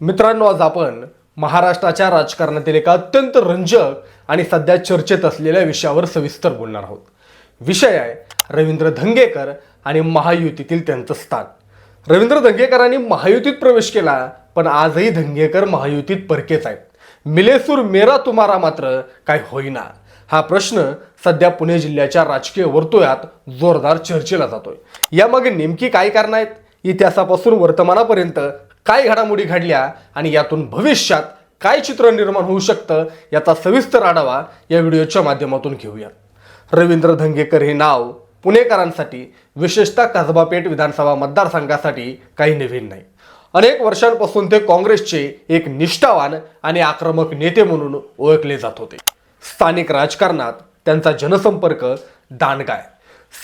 मित्रांनो आज आपण महाराष्ट्राच्या राजकारणातील एका अत्यंत रंजक आणि सध्या चर्चेत असलेल्या विषयावर सविस्तर बोलणार आहोत. विषय आहे रवींद्र धंगेकर आणि महायुतीतील त्यांचं स्थान. रवींद्र धंगेकरांनी महायुतीत प्रवेश केला पण आजही धंगेकर महायुतीत परकेच आहेत. मिलेसूर मेरा तुम्हारा मात्र काय होईना. हा प्रश्न सध्या पुणे जिल्ह्याच्या राजकीय वर्तुळात जोरदार चर्चेला जातोय. यामागे नेमकी काय कारणं आहेत? इतिहासापासून वर्तमानापर्यंत काय घडामोडी घडल्या आणि यातून भविष्यात काय चित्र निर्माण होऊ शकतं याचा सविस्तर आढावा या व्हिडिओच्या माध्यमातून घेऊया रवींद्र धंगेकर हे नाव पुणेकरांसाठी विशेषतः कसबापेठ विधानसभा मतदारसंघासाठी काही नवीन नाही. अनेक वर्षांपासून ते काँग्रेसचे एक निष्ठावान आणि आक्रमक नेते म्हणून ओळखले जात होते. स्थानिक राजकारणात त्यांचा जनसंपर्क दानगाय.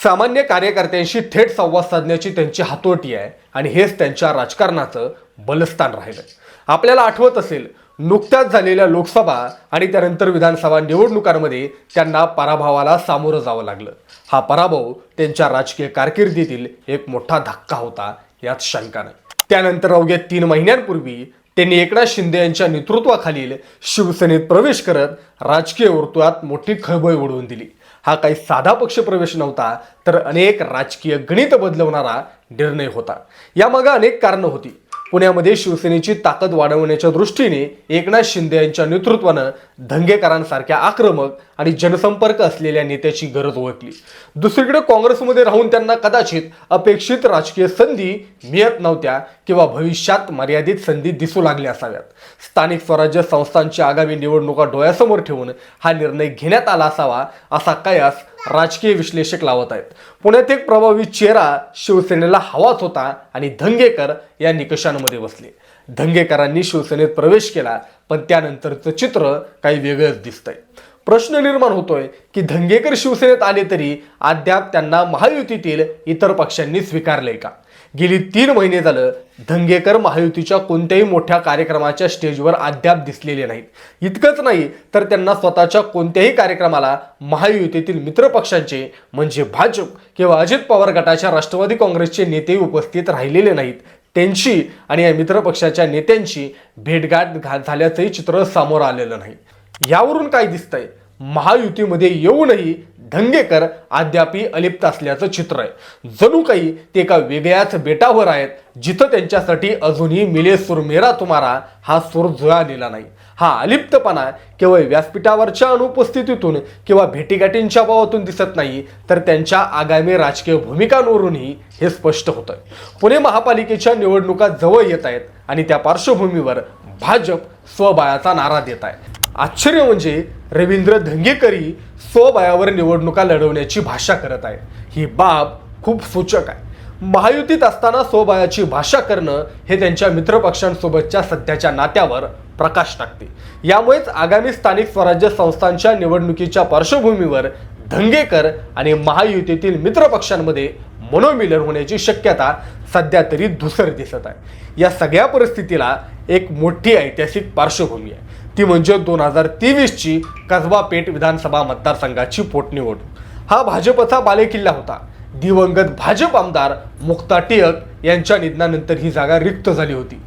सामान्य कार्यकर्त्यांशी थेट संवाद साधण्याची त्यांची हातोटी आहे आणि हेच त्यांच्या राजकारणाचं बलस्थान राहिलं आपल्याला आठवत असेल नुकत्याच झालेल्या लोकसभा आणि त्यानंतर विधानसभा निवडणुकांमध्ये त्यांना पराभवाला सामोरं जावं लागलं. हा पराभव त्यांच्या राजकीय कारकिर्दीतील एक मोठा धक्का होता यात शंका नाही. त्यानंतर अवघ्या तीन महिन्यांपूर्वी त्यांनी एकनाथ शिंदे यांच्या नेतृत्वाखालील शिवसेनेत प्रवेश करत राजकीय वर्तुळात मोठी खळबळ उडवून दिली. हा काही साधा पक्षप्रवेश नव्हता तर अनेक राजकीय गणित बदलवणारा निर्णय होता. यामागं अनेक कारणं होती. पुण्यामध्ये शिवसेनेची ताकद वाढवण्याच्या दृष्टीने एकनाथ शिंदे यांच्या नेतृत्वानं धंगेकरांसारख्या आक्रमक आणि जनसंपर्क असलेल्या नेत्याची गरज ओळखली. दुसरीकडे काँग्रेसमध्ये राहून त्यांना कदाचित अपेक्षित राजकीय संधी मिळत नव्हत्या किंवा भविष्यात मर्यादित संधी दिसू लागल्या असाव्यात. स्थानिक स्वराज्य संस्थांची आगामी निवडणुका डोळ्यासमोर ठेवून हा निर्णय घेण्यात आला असावा असा कयास राजकीय विश्लेषक लावत आहेत. पुण्यात एक प्रभावी चेहरा शिवसेनेला हवाच होता आणि धंगेकर या निकषांमध्ये बसले. धंगेकरांनी शिवसेनेत प्रवेश केला पण त्यानंतरचं चित्र काही वेगळंच दिसतंय. प्रश्न निर्माण होतोय की धंगेकर शिवसेनेत आले तरी अद्याप त्यांना महायुतीतील इतर पक्षांनी स्वीकारलंय का? गेली तीन महिने झालं धंगेकर महायुतीच्या कोणत्याही मोठ्या कार्यक्रमाच्या स्टेजवर अद्याप दिसलेले नाहीत. इतकंच नाही तर त्यांना स्वतःच्या कोणत्याही कार्यक्रमाला महायुतीतील मित्रपक्षांचे म्हणजे भाजप किंवा अजित पवार गटाच्या राष्ट्रवादी काँग्रेसचे नेते उपस्थित राहिलेले नाहीत. त्यांची आणि या मित्रपक्षाच्या नेत्यांची भेटगाठ झाल्याचंही चित्र समोर आलेलं नाही. यावरून काय दिसतंय? महायुतीमध्ये येऊनही धंगेकर अद्यापी अलिप्त असल्याचं चित्र आहे. जणू काही ते एका वेगळ्याच बेटावर आहेत जिथं त्यांच्यासाठी अजूनही मिले सुरमेरा मेरा तुम्हारा हा सूर जुळालेला नाही. हा अलिप्तपणा केवळ व्यासपीठावरच्या अनुपस्थितीतून किंवा भेटीगाठींच्या अभावातून दिसत नाही तर त्यांच्या आगामी राजकीय भूमिकांवरूनही हे स्पष्ट होतं पुणे महापालिकेच्या निवडणुका जवळ येत आहेत आणि त्या पार्श्वभूमीवर भाजप स्वबळाचा नारा देत आहे. आश्चर्य म्हणजे रवींद्र धंगेकरी स्वबयावर निवडणुका लढवण्याची भाषा करत आहे. ही बाब खूप सूचक आहे. महायुतीत असताना स्वबळाची भाषा करणं हे त्यांच्या मित्रपक्षांसोबतच्या सध्याच्या नात्यावर प्रकाश टाकते. यामुळेच आगामी स्थानिक स्वराज्य संस्थांच्या निवडणुकीच्या पार्श्वभूमीवर धंगेकर आणि महायुतीतील मित्रपक्षांमध्ये मनोमिलन होण्याची शक्यता सध्या तरी धुसर दिसत आहे. या सगळ्या परिस्थितीला एक मोठी ऐतिहासिक पार्श्वभूमी आहे. ती म्हणजे दोन हजार तेवीसची कसबा पेठ विधानसभा मतदारसंघाची पोटनिवडणूक. हा भाजपचा बालेकिल्ला होता. दिवंगत भाजप आमदार मुक्ता टिळक यांच्या निधनानंतर ही जागा रिक्त झाली होती.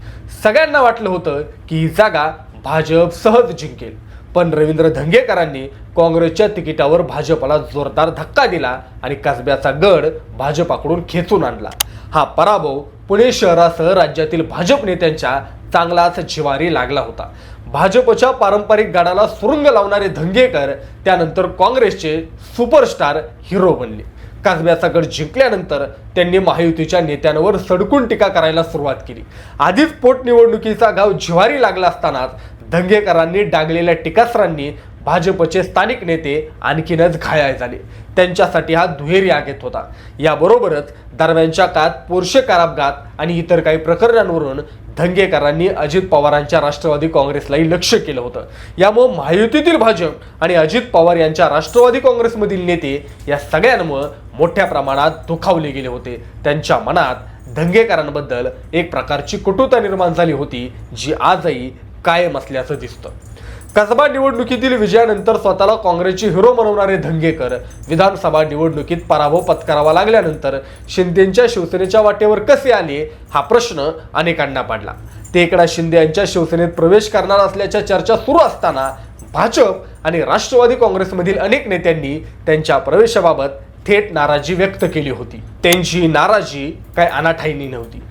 सगळ्यांना वाटलं होतं की ही जागा भाजप सहज जिंकेल. पण रवींद्र धंगेकरांनी काँग्रेसच्या तिकिटावर भाजपला जोरदार धक्का दिला आणि कसब्याचा गड भाजपाकडून खेचून आणला. हा पराभव पुणे शहरासह राज्यातील भाजप नेत्यांच्या चांगलाच जिवारी लागला होता. भाजपच्या पारंपरिक गाडाला सुरुंग लावणारे धंगेकर त्यानंतर काँग्रेसचे सुपरस्टार हिरो बनले. कसब्याचा गड जिंकल्यानंतर त्यांनी महायुतीच्या नेत्यांवर सडकून टीका करायला सुरुवात केली. आधीच पोटनिवडणुकीचा गाव झिवारी लागला असतानाच धंगेकरांनी डागलेल्या टीकास्त्रांनी भाजपचे स्थानिक नेते आणखीनच घायाळ झाले. त्यांच्यासाठी हा दुहेरी आगेत होता. याबरोबरच दरम्यानच्या काळात पोरशे कार अपघात आणि इतर काही प्रकरणांवरून धंगेकरांनी अजित पवारांच्या राष्ट्रवादी काँग्रेसलाही लक्ष केलं होतं. यामुळं महायुतीतील भाजप आणि अजित पवार यांच्या राष्ट्रवादी काँग्रेसमधील नेते या सगळ्यांमुळं मोठ्या प्रमाणात दुखावले गेले होते. त्यांच्या मनात धंगेकरांबद्दल एक प्रकारची कुटुता निर्माण झाली होती जी आजही कायम असल्याचं दिसतं. कसबा निवडणुकीतील विजयानंतर स्वतःला काँग्रेसची हिरो बनवणारे धंगेकर. विधानसभा निवडणुकीत पराभव पत्करावा लागल्यानंतर शिंदेच्या शिवसेनेच्या वाटेवर कसे आले हा प्रश्न अनेकांना पडला. ते शिंदे यांच्या शिवसेनेत प्रवेश करणार असल्याच्या चर्चा सुरू असताना भाजप आणि राष्ट्रवादी काँग्रेसमधील अनेक नेत्यांनी त्यांच्या प्रवेशाबाबत थेट नाराजी व्यक्त केली होती. त्यांची नाराजी काय अनाठाईनी नव्हती.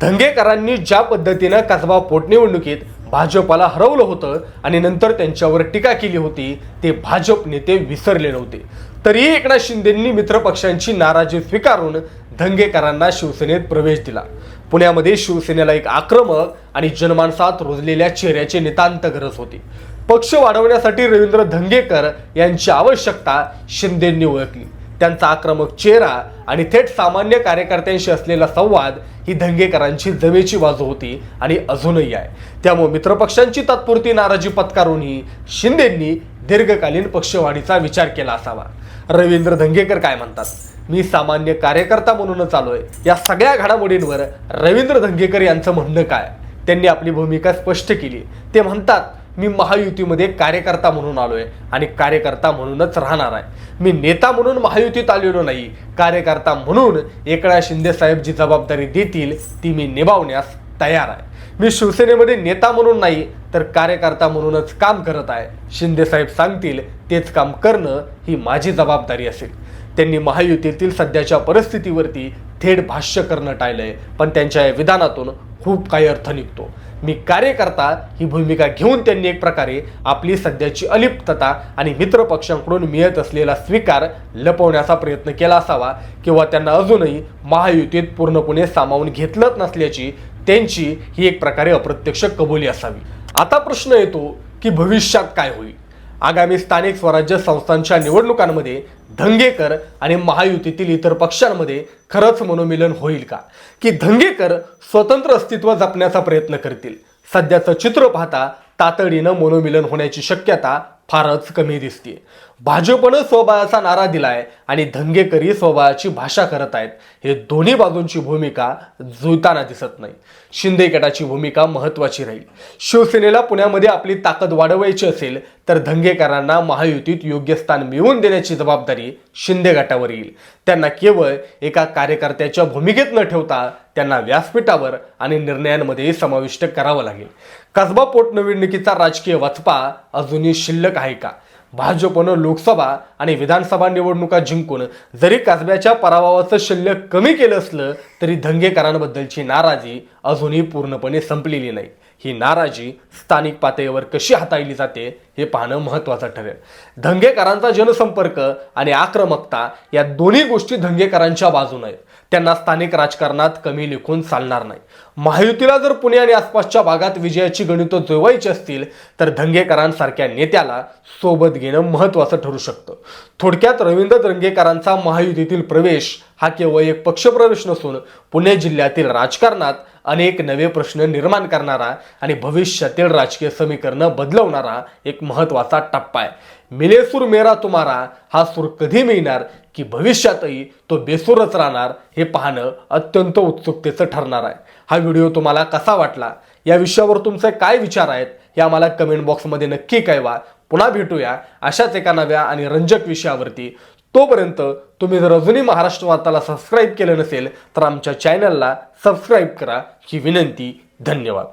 धंगेकरांनी ज्या पद्धतीनं कसबा पोटनिवडणुकीत भाजपला हरवलं होतं आणि नंतर त्यांच्यावर टीका केली होती ते भाजप नेते विसरले नव्हते. तरीही एकनाथ शिंदेंनी मित्रपक्षांची नाराजी स्वीकारून धंगेकरांना शिवसेनेत प्रवेश दिला. पुण्यामध्ये शिवसेनेला एक आक्रमक आणि जनमानसात रुजलेल्या चेहऱ्याची नितांत गरज होती. पक्ष वाढवण्यासाठी रवींद्र धंगेकर यांची आवश्यकता शिंदेंनी ओळखली. त्यांचा आक्रमक चेहरा आणि थेट सामान्य कार्यकर्त्यांशी असलेला संवाद ही धंगेकरांची जमेची बाजू होती आणि अजूनही आहे. त्यामुळे मित्रपक्षांची तात्पुरती नाराजी पत्कारूनही शिंदेंनी दीर्घकालीन पक्षवाढीचा विचार केला असावा. रवींद्र धंगेकर काय म्हणतात? मी सामान्य कार्यकर्ता म्हणूनच आलो आहे या सगळ्या घडामोडींवर रवींद्र धंगेकर यांचं म्हणणं काय? त्यांनी आपली भूमिका स्पष्ट केली. ते म्हणतात मी महायुतीमध्ये कार्यकर्ता म्हणून आलो आहे आणि कार्यकर्ता म्हणूनच राहणार आहे. मी नेता म्हणून महायुतीत आलेलो नाही. कार्यकर्ता म्हणून एकनाथ शिंदे साहेब जी जबाबदारी देतील ती मी निभावण्यास तयार आहे. मी शिवसेनेमध्ये नेता म्हणून नाही तर कार्यकर्ता म्हणूनच काम करत आहे. शिंदे साहेब सांगतील तेच काम करणं ही माझी जबाबदारी असेल. त्यांनी महायुतीतील सध्याच्या परिस्थितीवरती थेट भाष्य करणं टाळलंय. पण त्यांच्या या विधानातून खूप काही अर्थ निघतो. मी कार्यकर्ता ही भूमिका घेऊन त्यांनी एक प्रकारे आपली सध्याची अलिप्तता आणि मित्रपक्षांकडून मिळत असलेला स्वीकार लपवण्याचा प्रयत्न केला असावा किंवा त्यांना अजूनही महायुतीत पूर्णपणे सामावून घेतलंच नसल्याची त्यांची ही एक प्रकारे अप्रत्यक्ष कबुली असावी. आता प्रश्न येतो की भविष्यात काय होईल? आगामी स्थानिक स्वराज्य संस्थांच्या निवडणुकांमध्ये धंगेकर आणि महायुतीतील इतर पक्षांमध्ये खरंच मनोमिलन होईल का? की धंगेकर स्वतंत्र अस्तित्व जपण्याचा प्रयत्न करतील? सध्याचं चित्र पाहता तातडीनं मनोमिलन होण्याची शक्यता फारच कमी दिसते भाजपनं स्वबळाचा नारा दिलाय आणि धंगेकरी स्वबळाची भाषा करत आहेत. हे दोन्ही बाजूंची भूमिका जुळताना दिसत नाही. शिंदे गटाची भूमिका महत्वाची राहील. शिवसेनेला पुण्यामध्ये आपली ताकद वाढवायची असेल तर धंगेकरांना महायुतीत योग्य स्थान मिळवून देण्याची जबाबदारी शिंदे गटावर येईल. त्यांना केवळ एका कार्यकर्त्याच्या भूमिकेत न ठेवता त्यांना व्यासपीठावर आणि निर्णयांमध्ये समाविष्ट करावं लागेल. कसबा पोटनिवडणुकीचा राजकीय वचपा अजूनही शिल्लक आहे का? भाजपनं लोकसभा आणि विधानसभा निवडणुका जिंकून जरी कसब्याच्या पराभवाचं शिल्लक कमी केलं असलं तरी धंगेकरांबद्दलची नाराजी अजूनही पूर्णपणे संपलेली नाही. ही नाराजी स्थानिक पातळीवर कशी हाताळली जाते हे पाहणं महत्त्वाचं ठरेल. धंगेकरांचा जनसंपर्क आणि आक्रमकता या दोन्ही गोष्टी धंगेकरांच्या बाजून आहेत. त्यांना स्थानिक राजकारणात कमी लेखून चालणार नाही. महायुतीला जर पुणे आणि आसपासच्या भागात विजयाची गणितं जुळवायची असतील तर धंगेकरांसारख्या नेत्याला सोबत घेणं महत्त्वाचं ठरू शकतं. थोडक्यात रवींद्र धंगेकरांचा महायुतीतील प्रवेश हा केवळ एक पक्षप्रवेश नसून पुणे जिल्ह्यातील राजकारणात अनेक नवे प्रश्न निर्माण करणारा आणि भविष्यातील राजकीय समीकरणं बदलवणारा एक महत्त्वाचा टप्पा आहे. मिलेसूर मेरा तुम्हारा हा सूर कधी मिळणार की भविष्यातही तो बेसूरच राहणार हे पाहणं अत्यंत उत्सुकतेचं ठरणार आहे. हा व्हिडिओ तुम्हाला कसा वाटला? या विषयावर तुमचे काय विचार आहेत? हे आम्हाला कमेंट बॉक्समध्ये नक्की कळवा. पुन्हा भेटूया अशाच एका नव्या आणि रंजक विषयावरती. तोपर्यंत तुम्ही जर अजूनही महाराष्ट्र वार्ताला सबस्क्राईब केलं नसेल तर आमच्या चॅनलला सबस्क्राईब करा. ही विनंती. धन्यवाद.